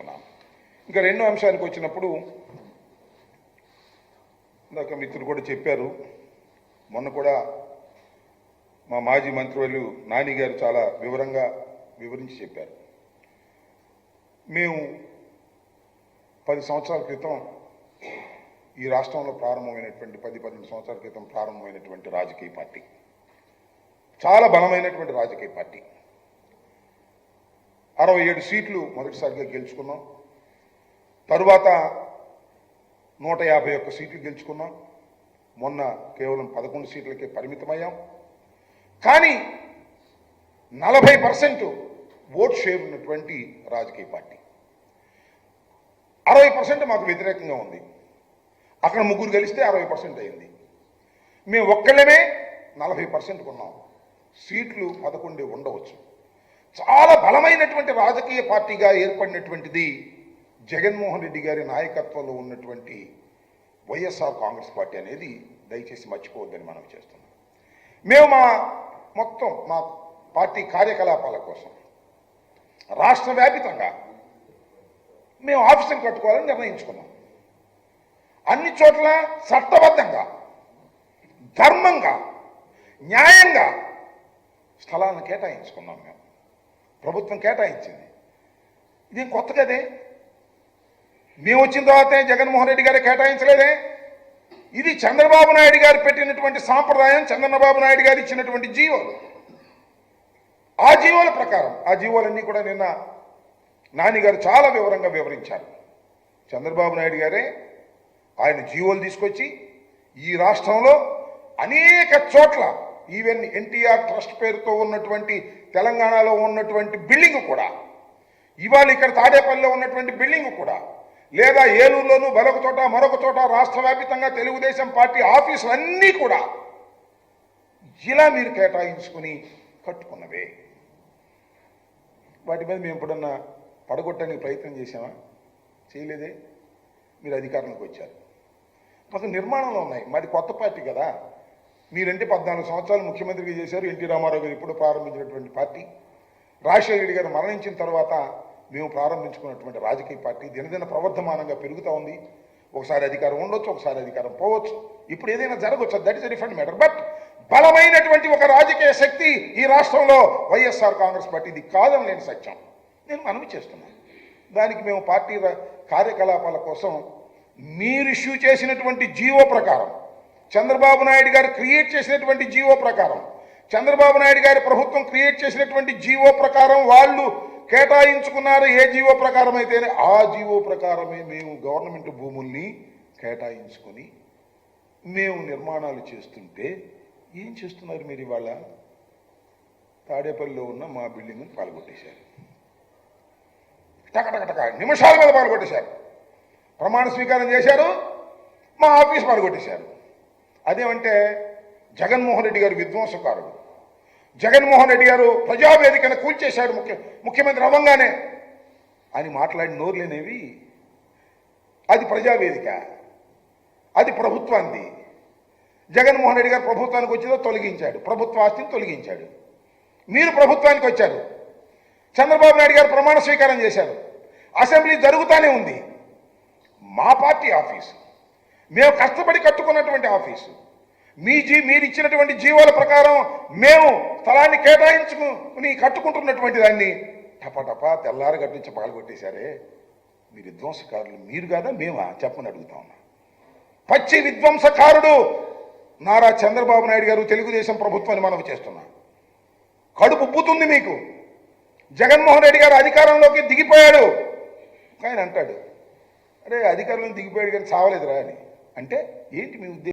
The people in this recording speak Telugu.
చేసుకున్నాను ఇంకా రెండో అంశానికి వచ్చినప్పుడు ఇందాక మిత్రులు కూడా చెప్పారు మొన్న కూడా మా మాజీ మంత్రివర్యులు నాని గారు చాలా వివరంగా వివరించి చెప్పారు. మేము పది సంవత్సరాల క్రితం ఈ రాష్ట్రంలో ప్రారంభమైనటువంటి పది పన్నెండు సంవత్సరాల క్రితం ప్రారంభమైనటువంటి రాజకీయ పార్టీ. చాలా బలమైనటువంటి రాజకీయ పార్టీ. అరవై ఏడు సీట్లు మొదటిసారిగా గెలుచుకున్నాం. తరువాత నూట యాభై ఒక్క సీట్లు గెలుచుకున్నాం. మొన్న కేవలం పదకొండు సీట్లకే పరిమితమయ్యాం. కానీ నలభై పర్సెంట్ ఓట్ షేర్ ఉన్నటువంటి రాజకీయ పార్టీ. అరవై పర్సెంట్ మాకు వ్యతిరేకంగా ఉంది. అక్కడ ముగ్గురు గెలిస్తే అరవై పర్సెంట్ అయింది. మేము ఒక్కళ్ళమే నలభై పర్సెంట్ కొన్నాం. సీట్లు పదకొండే ఉండవచ్చు. చాలా బలమైనటువంటి రాజకీయ పార్టీగా ఏర్పడినటువంటిది జగన్మోహన్ రెడ్డి గారి నాయకత్వంలో ఉన్నటువంటి వైఎస్ఆర్ కాంగ్రెస్ పార్టీ అనేది దయచేసి మర్చిపోవద్దని మనం చేస్తున్నాం. మేము మా మొత్తం మా పార్టీ కార్యకలాపాల కోసం రాష్ట్ర వ్యాపితంగా మేము ఆఫీసులు కట్టుకోవాలని నిర్ణయించుకున్నాం. అన్ని చోట్ల చట్టబద్ధంగా ధర్మంగా న్యాయంగా స్థలాలను కేటాయించుకున్నాం మేము. ప్రభుత్వం కేటాయించింది. ఇదేం కొత్త కదే మేము వచ్చిన తర్వాతే జగన్మోహన్ రెడ్డి గారు కేటాయించలేదే? ఇది చంద్రబాబు నాయుడు గారు పెట్టినటువంటి సాంప్రదాయం చంద్రబాబు నాయుడు గారు ఇచ్చినటువంటి జీవోలు. ఆ జీవోల ప్రకారం ఆ జీవోలన్నీ కూడా నిన్న నాని గారు చాలా వివరంగా వివరించారు. చంద్రబాబు నాయుడు గారే ఆయన జీవోలు తీసుకొచ్చి ఈ రాష్ట్రంలో అనేక చోట్ల ఈవెన్ ఎన్టీఆర్ ట్రస్ట్ పేరుతో ఉన్నటువంటి తెలంగాణలో ఉన్నటువంటి బిల్డింగ్ కూడా ఇవాళ ఇక్కడ తాడేపల్లిలో ఉన్నటువంటి బిల్డింగ్ కూడా లేదా ఏలూరులోను మరొక చోట మరొక చోట రాష్ట్ర వ్యాపితంగా తెలుగుదేశం పార్టీ ఆఫీసులు అన్నీ కూడా ఇలా మీరు కేటాయించుకుని కట్టుకున్నవే. వాటి మీద మేము ఎప్పుడన్నా పడగొట్టడానికి ప్రయత్నం చేసామా చేయలేదే. మీరు అధికారంలోకి వచ్చారు. మాకు నిర్మాణంలో ఉన్నాయి. మాది కొత్త పార్టీ కదా. మీరంటే పద్నాలుగు సంవత్సరాలు ముఖ్యమంత్రిగా చేశారు ఎన్టీ రామారావు గారు ఇప్పుడు ప్రారంభించినటువంటి పార్టీ. రాజశేఖర రెడ్డి గారు మరణించిన తర్వాత మేము ప్రారంభించుకున్నటువంటి రాజకీయ పార్టీ దినదిన ప్రవర్ధమానంగా పెరుగుతూ ఉంది. ఒకసారి అధికారం ఉండొచ్చు ఒకసారి అధికారం పోవచ్చు. ఇప్పుడు ఏదైనా జరగవచ్చు that is different matter but బలమైనటువంటి ఒక రాజకీయ శక్తి ఈ రాష్ట్రంలో వైఎస్ఆర్ కాంగ్రెస్ పార్టీ ఇది కాదని లేని సత్యం. నేను మనవి చేస్తున్నాను. దానికి మేము పార్టీ కార్యకలాపాల కోసం మీరు ఇష్యూ చేసినటువంటి జీవో ప్రకారం చంద్రబాబు నాయుడు గారు క్రియేట్ చేసినటువంటి జీవో ప్రకారం చంద్రబాబు నాయుడు గారి ప్రభుత్వం క్రియేట్ చేసినటువంటి జీవో ప్రకారం వాళ్ళు కేటాయించుకున్నారు ఏ జీవో ప్రకారం అయితేనే ఆ జీవో ప్రకారమే మేము గవర్నమెంట్ భూముల్ని కేటాయించుకొని మేము నిర్మాణాలు చేస్తుంటే ఏం చేస్తున్నారు మీరు ఇవాళ? తాడేపల్లిలో ఉన్న మా బిల్డింగ్ని పాల్గొట్టేశారు. టకటకటక నిమిషాల మీద పాల్గొట్టేశారు. ప్రమాణ స్వీకారం చేశారు మా ఆఫీస్ పాల్గొట్టేశారు. అదేమంటే జగన్మోహన్ రెడ్డి గారు విధ్వంసకారుడు. జగన్మోహన్ రెడ్డి గారు ప్రజావేదికను కూల్చేశాడు ముఖ్య ముఖ్యమంత్రి అవ్వంగానే. అని మాట్లాడి నోరులేనేవి? అది ప్రజావేదిక. అది ప్రభుత్వాన్ని జగన్మోహన్ రెడ్డి గారు ప్రభుత్వానికి వచ్చిందో తొలగించాడు. ప్రభుత్వ ఆస్తిని తొలగించాడు. మీరు ప్రభుత్వానికి వచ్చారు. చంద్రబాబు నాయుడు గారు ప్రమాణ స్వీకారం చేశారు. అసెంబ్లీ జరుగుతూనే ఉంది. మా పార్టీ ఆఫీసు. మేము కష్టపడి కట్టుకున్నటువంటి ఆఫీసు. మీ జీ మీరు ఇచ్చినటువంటి జీవోల ప్రకారం మేము స్థలాన్ని కేటాయించుకుని కట్టుకుంటున్నటువంటి దాన్ని టపటపా తెల్లారి గట్టించి పాల్గొట్టేశారే మీరు విధ్వంసకారులు మీరు కాదా మేమా? చెప్పని అడుగుతా ఉన్నా. పచ్చి విధ్వంసకారుడు నారా చంద్రబాబు నాయుడు గారు తెలుగుదేశం ప్రభుత్వాన్ని మనం చేస్తున్నాం. కడుపు ఉబ్బుతుంది మీకు. జగన్మోహన్ రెడ్డి గారు అధికారంలోకి దిగిపోయాడు. ఆయన అంటాడు అరే అధికారంలో దిగిపోయాడు కానీ చావలేదురా అని. అంటే ఏంటి మీ ఉద్దేశం?